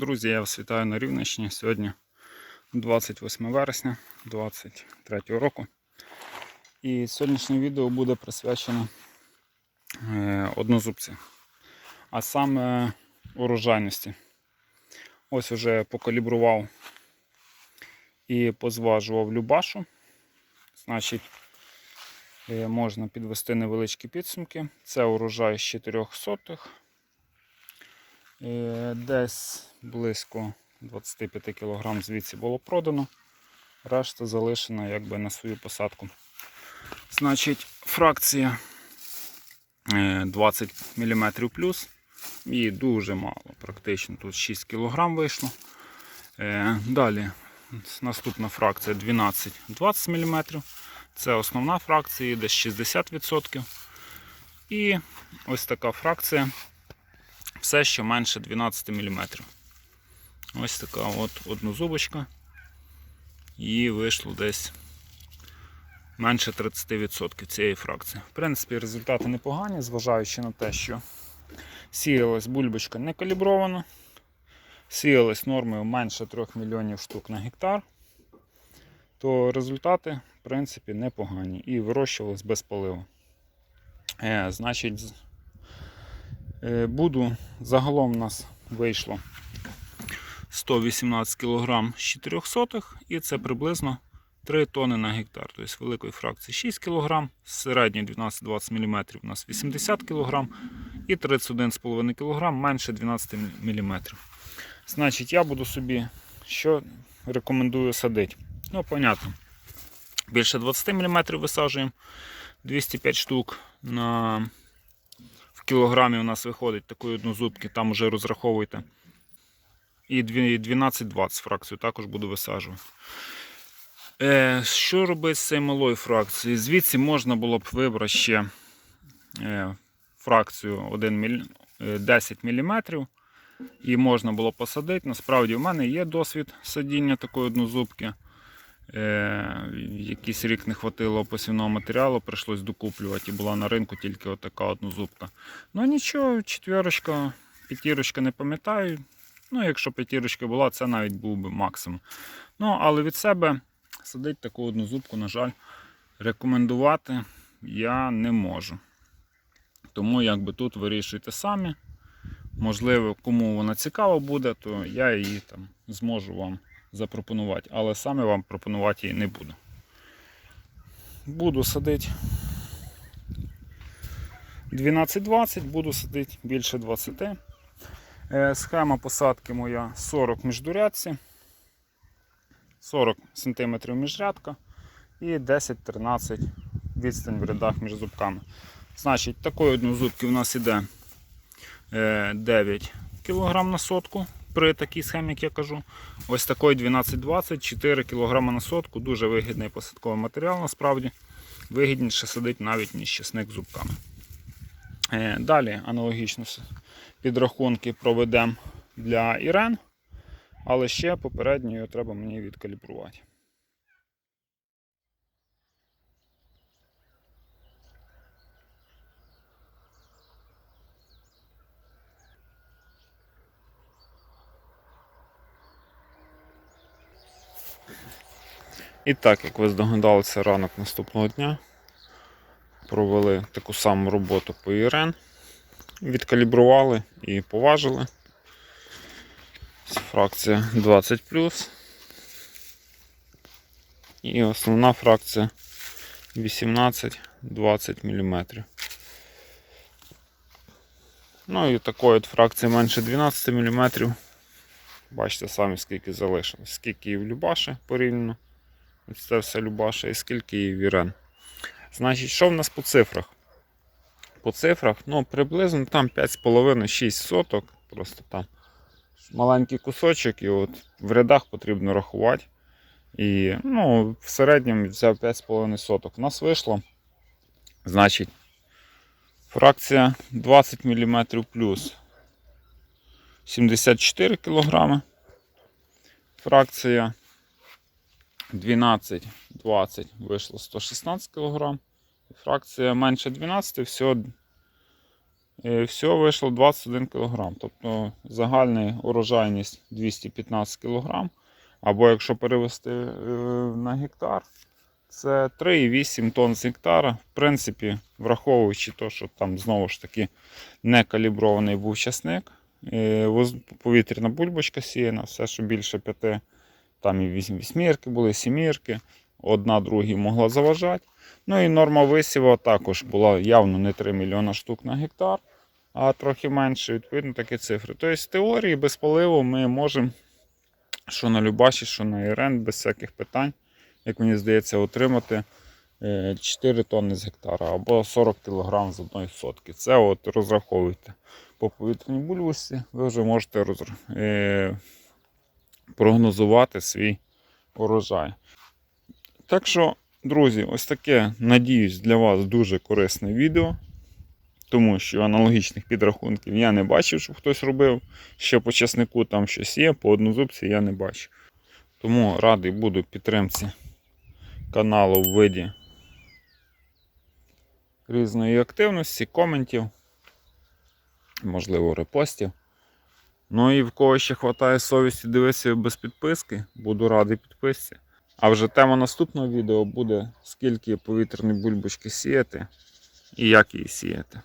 Друзі, я вас вітаю на Рівненщині. Сьогодні 28 вересня 2023 року. І сьогоднішнє відео буде присвячено е, однозубці, а саме урожайності. Ось уже покалібрував і позважував Любашу. Значить, е, можна підвести невеличкі підсумки. Це урожай з 4 сотих. Е, Десь близько 25 кг звідси було продано. Решта залишена якби на свою посадку. Значить, фракція е, 20 мм плюс. І дуже мало, практично тут 6 кг вийшло. Е, Далі наступна фракція 12-20 мм. Це основна фракція, десь 60%. І ось така фракція все, що менше 12 мм. Ось така от однозубочка. І вийшло десь менше 30% цієї фракції. В принципі, результати непогані, зважаючи на те, що сіялась бульбочка не калібрована, сіялась нормою менше 3 мільйонів штук на гектар, то результати, в принципі, непогані. І вирощувалась без поливу. Е, значить, Буду загалом у нас вийшло 118 кг з 400 і це приблизно 3 тони на гектар. Тобто великої фракції 6 кг, середньої 12-20 мм у нас 80 кг і 31,5 кг менше 12 мм. Значить, я буду собі що рекомендую садити. Ну, понятно. Більше 20 мм висаджуємо 205 штук на в кілограмі у нас виходить такої однозубки, там вже розраховуйте. І 12-20 фракцію також буду висаджувати. Е, що робити з цією малою фракцією? Звідси можна було б вибрати ще е, фракцію 1 міль... е, 10 мм. І можна було посадити. Насправді, в мене є досвід садіння такої однозубки. Е, якийсь рік не хватило посівного матеріалу, прийшлось докуплювати і була на ринку тільки отака однозубка. Ну нічого, четверочка, п'ятірочка не пам'ятаю. Ну, якщо п'ятірочка була, це навіть був би максимум. Ну, але від себе садити таку однозубку, на жаль, рекомендувати я не можу. Тому якби тут вирішуйте самі. Можливо, кому вона цікава буде, то я її там зможу вам запропонувати, але саме вам пропонувати її не буду. Буду садити 12-20, буду садити більше 20. Е, Схема посадки моя 40 міждурядці, 40 см міжрядка і 10-13 відстань в рядах між зубками. Значить, такої однозубки у нас іде е, 9 кг на сотку при такій схемі, як я кажу. Ось такої 12-20, 4 кг на сотку. Дуже вигідний посадковий матеріал, насправді. Вигідніше садить навіть ніж чесник зубками. Е, Далі аналогічно підрахунки проведемо для Ірен, але ще попередньо його треба мені відкалібрувати. І так, як ви здогадалися, ранок наступного дня провели таку саму роботу по ІРН, відкалібрували і поважили. Фракція 20 і основна фракція 18-20 мм. Ну і такої от фракції менше 12 мм. Бачите самі скільки залишилось, скільки і в Любаші порівняно. Це все Любаша і скільки і в Ірен. Значить, що в нас по цифрах? По цифрах, ну, приблизно там 5,5-6 соток. Просто там маленький кусочок, і от в рядах потрібно рахувати. І ну, в середньому взяв 5,5 соток. У нас вийшло. Значить, фракція 20 мм плюс 74 кг. Фракція 12, 20 вийшло 116 кг. Фракція менше 12, всього е, всього вийшло 21 кг. Тобто загальна урожайність 215 кг. Або якщо перевести е, на гектар, це 3,8 тонн з гектара. В принципі, враховуючи те, що там знову ж таки не калібрований був часник, е, повітряна бульбочка сіяна, все, що більше п'яти, там і вісьмірки були, сімірки, одна другій могла заважати. Ну і норма висіву також була явно не 3 мільйона штук на гектар, а трохи менше, відповідно, такі цифри. Тобто, в теорії без поливу ми можемо, що на Любаші, що на ІРН, без всяких питань, як мені здається, отримати е, 4 тонни з гектара або 40 кг з одної сотки. Це от розраховуйте по повітряній бульбусі, ви вже можете розр... прогнозувати свій урожай. Так що, друзі, ось таке, надіюсь, для вас дуже корисне відео. Тому що аналогічних підрахунків я не бачив, щоб хтось робив. Ще по часнику там щось є, по однозубці я не бачу. Тому радий буду підтримці каналу в виді різної активності, коментів, можливо, репостів. Ну і в кого ще вистачає совісті дивитися без підписки, буду радий підписці. А вже тема наступного відео буде скільки повітряні бульбочки сіяти і як її сіяти.